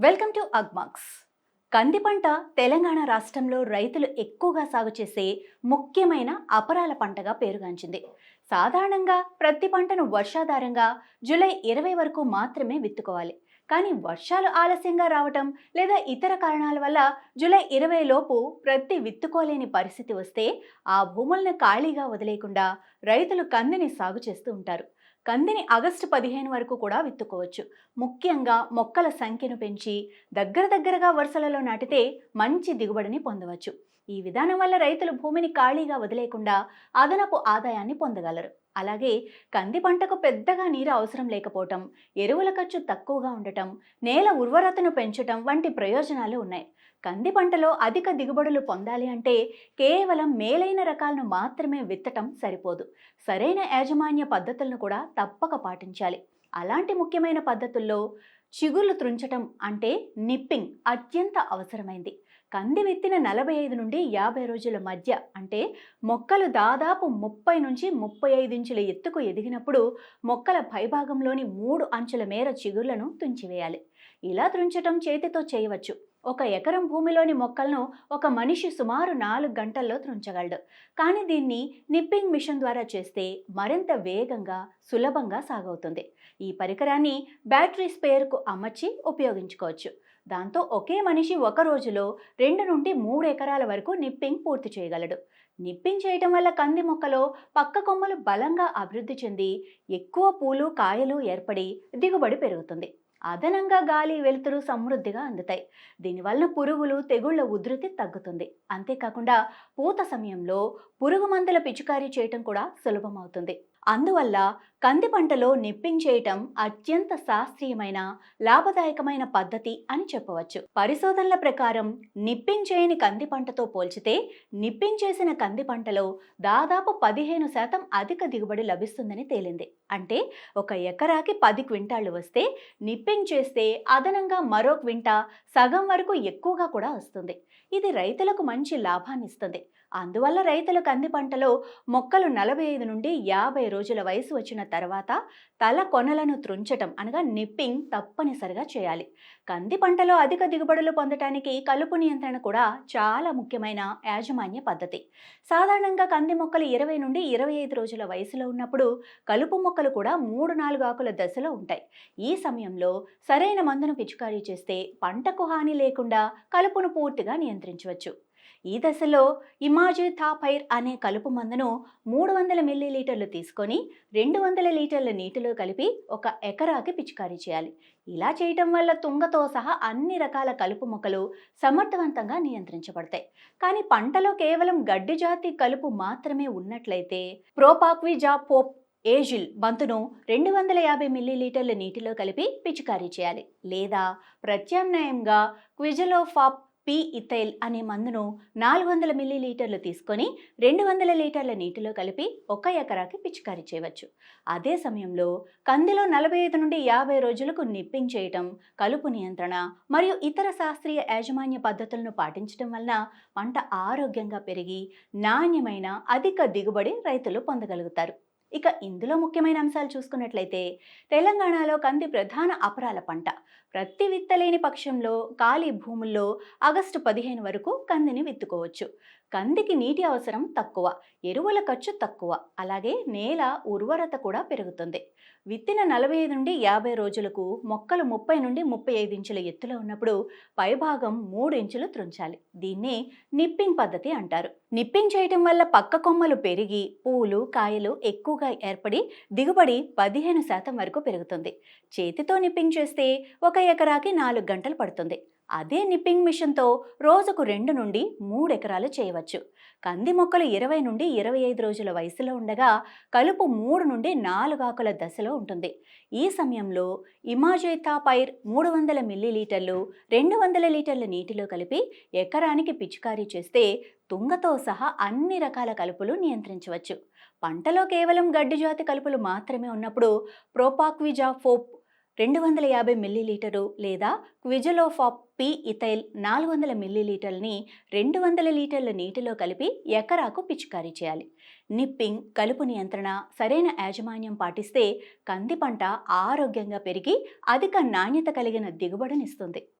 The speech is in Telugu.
వెల్కమ్ టు అగ్మాక్స్ కంది పంట తెలంగాణ రాష్ట్రంలో రైతులు ఎక్కువగా సాగు చేసే ముఖ్యమైన అపరాల పంటగా పేరుగాంచింది. సాధారణంగా ప్రతి పంటను వర్షాధారంగా జూలై ఇరవై వరకు మాత్రమే విత్తుకోవాలి. కానీ వర్షాలు ఆలస్యంగా రావటం లేదా ఇతర కారణాల వల్ల జూలై ఇరవై లోపు ప్రతి విత్తుకోలేని పరిస్థితి వస్తే ఆ భూములను ఖాళీగా వదిలేయకుండా రైతులు కందిని సాగు చేస్తూ ఉంటారు. కందిని ఆగస్టు పదిహేను వరకు కూడా విత్తుకోవచ్చు. ముఖ్యంగా మొక్కల సంఖ్యను పెంచి దగ్గర దగ్గరగా వరుసలలో నాటితే మంచి దిగుబడిని పొందవచ్చు. ఈ విధానం వల్ల రైతులు భూమిని ఖాళీగా వదిలేకుండా అదనపు ఆదాయాన్ని పొందగలరు. అలాగే కంది పంటకు పెద్దగా నీరు అవసరం లేకపోవటం ఎరువుల ఖర్చు తక్కువగా ఉండటం నేల ఉర్వరతను పెంచటం వంటి ప్రయోజనాలు ఉన్నాయి. కంది పంటలో అధిక దిగుబడులు పొందాలి అంటే కేవలం మేలైన రకాలను మాత్రమే విత్తటం సరిపోదు. సరైన యాజమాన్య పద్ధతులను కూడా తప్పక పాటించాలి. అలాంటి ముఖ్యమైన పద్ధతుల్లో చిగుళ్ళు త్రుంచటం అంటే నిప్పింగ్ అత్యంత అవసరమైంది. కంది విత్తిన నలభై ఐదు నుండి యాభై రోజుల మధ్య అంటే మొక్కలు దాదాపు ముప్పై నుంచి ముప్పై ఐదు ఇంచుల ఎత్తుకు ఎదిగినప్పుడు మొక్కల పైభాగంలోని మూడు అంచుల మేర చిగుర్లను తుంచివేయాలి. ఇలా తుంచటం చేతితో చేయవచ్చు. ఒక ఎకరం భూమిలోని మొక్కలను ఒక మనిషి సుమారు నాలుగు గంటల్లో త్రుంచగలడు కానీ దీన్ని నిప్పింగ్ మిషన్ ద్వారా చేస్తే మరింత వేగంగా సులభంగా సాగవుతుంది. ఈ పరికరాన్ని బ్యాటరీ స్పేర్కు అమర్చి ఉపయోగించుకోవచ్చు. దాంతో ఒకే మనిషి ఒక రోజులో రెండు నుండి మూడు ఎకరాల వరకు నిప్పింగ్ పూర్తి చేయగలడు. నిప్పింగ్ చేయటం వల్ల కంది మొక్కలో పక్క కొమ్మలు బలంగా అభివృద్ధి చెంది ఎక్కువ పూలు కాయలు ఏర్పడి దిగుబడి పెరుగుతుంది. అదనంగా గాలి వెలుతురు సమృద్ధిగా అందుతాయి. దీనివల్ల పురుగులు తెగుళ్ళ ఉధృతి తగ్గుతుంది. అంతేకాకుండా పూత సమయంలో పురుగు మందుల పిచికారీ చేయటం కూడా సులభమవుతుంది. అందువల్ల కంది పంటలో నిప్పింగ్ చేయటం అత్యంత శాస్త్రీయమైన లాభదాయకమైన పద్ధతి అని చెప్పవచ్చు. పరిశోధనల ప్రకారం నిప్పించేయని కంది పంటతో పోల్చితే నిప్పించేసిన కంది పంటలో దాదాపు పదిహేను శాతం అధిక దిగుబడి లభిస్తుందని తేలింది. అంటే ఒక ఎకరాకి పది క్వింటాళ్ళు వస్తే నిప్పింగ్ చేస్తే అదనంగా మరో క్వింటా సగం వరకు ఎక్కువగా కూడా వస్తుంది. ఇది రైతులకు మంచి లాభాన్ని ఇస్తుంది. అందువల్ల రైతులు కంది పంటలో మొక్కలు నలభై ఐదు నుండి యాభై రోజుల వయసు వచ్చిన తర్వాత తల కొనలను త్రుంచటం అనగా నిప్పింగ్ తప్పనిసరిగా చేయాలి. కంది పంటలో అధిక దిగుబడులు పొందటానికి కలుపు నియంత్రణ కూడా చాలా ముఖ్యమైన యాజమాన్య పద్ధతి. సాధారణంగా కంది మొక్కలు ఇరవై నుండి ఇరవై ఐదు రోజుల వయసులో ఉన్నప్పుడు కలుపు మొక్కలు కూడా మూడు నాలుగు ఆకుల దశలో ఉంటాయి. ఈ సమయంలో సరైన మందును పిచికారీ చేస్తే పంటకు హాని లేకుండా కలుపును పూర్తిగా నియంత్రించవచ్చు. ఈ దశలో ఇమాజిథాపైర్ అనే కలుపు మందును మూడు వందల మిల్లీలీటర్లు తీసుకొని రెండు వందల లీటర్ల నీటిలో కలిపి ఒక ఎకరాకి పిచికారీ చేయాలి. ఇలా చేయటం వల్ల తుంగతో సహా అన్ని రకాల కలుపు మొక్కలు సమర్థవంతంగా నియంత్రించబడతాయి. కానీ పంటలో కేవలం గడ్డి జాతి కలుపు మాత్రమే ఉన్నట్లయితే ప్రోపాక్విజా పోప్ ఏజిల్ బంతును రెండు వందల యాభై మిల్లీలీటర్ల నీటిలో కలిపి పిచికారీ చేయాలి. లేదా ప్రత్యామ్నాయంగా క్విజలోఫాప్ పి ఇథైల్ అనే మందును నాలుగు వందల మిల్లీలీటర్లు తీసుకొని రెండు వందల లీటర్ల నీటిలో కలిపి ఒక ఎకరాకి పిచికారీ చేయవచ్చు. అదే సమయంలో కందిలో నలభై ఐదు నుండి యాభై రోజులకు నిప్పింగ్ చేయటం కలుపు నియంత్రణ మరియు ఇతర శాస్త్రీయ యాజమాన్య పద్ధతులను పాటించడం వలన పంట ఆరోగ్యంగా పెరిగి నాణ్యమైన అధిక దిగుబడి రైతులు పొందగలుగుతారు. ఇక ఇందులో ముఖ్యమైన అంశాలు చూసుకున్నట్లయితే తెలంగాణలో కంది ప్రధాన అపరాల పంట ప్రతి విత్తలేని పక్షంలో ఖాళీ భూముల్లో ఆగస్టు పదిహేను వరకు కందిని విత్తుకోవచ్చు. కందికి నీటి అవసరం తక్కువ ఎరువుల ఖర్చు తక్కువ అలాగే నేల ఉర్వరత కూడా పెరుగుతుంది. విత్తిన నలభై ఐదు నుండి యాభై రోజులకు మొక్కలు ముప్పై నుండి ముప్పై ఐదు ఇంచుల ఎత్తులో ఉన్నప్పుడు పైభాగం మూడు ఇంచులు త్రుంచాలి. దీన్నే నిప్పింగ్ పద్ధతి అంటారు. నిప్పింగ్ చేయటం వల్ల పక్క కొమ్మలు పెరిగి పూలు కాయలు ఎక్కువగా ఏర్పడి దిగుబడి పదిహేను శాతం వరకు పెరుగుతుంది. చేతితో నిప్పింగ్ చేస్తే ఒక ఎకరాకి నాలుగు గంటలు పడుతుంది. అదే నిప్పింగ్ మిషన్తో రోజుకు రెండు నుండి మూడు ఎకరాలు చేయవచ్చు. కంది మొక్కలు ఇరవై నుండి ఇరవై ఐదు రోజుల వయసులో ఉండగా కలుపు మూడు నుండి నాలుగు ఆకుల దశలో ఉంటుంది. ఈ సమయంలో ఇమాజైతాపైర్ మూడు వందల మిల్లీలీటర్లు రెండు వందల లీటర్ల నీటిలో కలిపి ఎకరానికి పిచికారీ చేస్తే తుంగతో సహా అన్ని రకాల కలుపులు నియంత్రించవచ్చు. పంటలో కేవలం గడ్డి జాతి కలుపులు మాత్రమే ఉన్నప్పుడు ప్రోపాక్విజా ఫోప్ రెండు వందల యాభై మిల్లీలీటరు లేదా క్విజలోఫాప్ పి ఇథైల్ నాలుగు వందల మిల్లీలీటర్ని రెండు వందల లీటర్ల నీటిలో కలిపి ఎకరాకు పిచికారీ చేయాలి. నిప్పింగ్ కలుపు నియంత్రణ సరైన యాజమాన్యం పాటిస్తే కంది పంట ఆరోగ్యంగా పెరిగి అధిక నాణ్యత కలిగిన దిగుబడినిస్తుంది.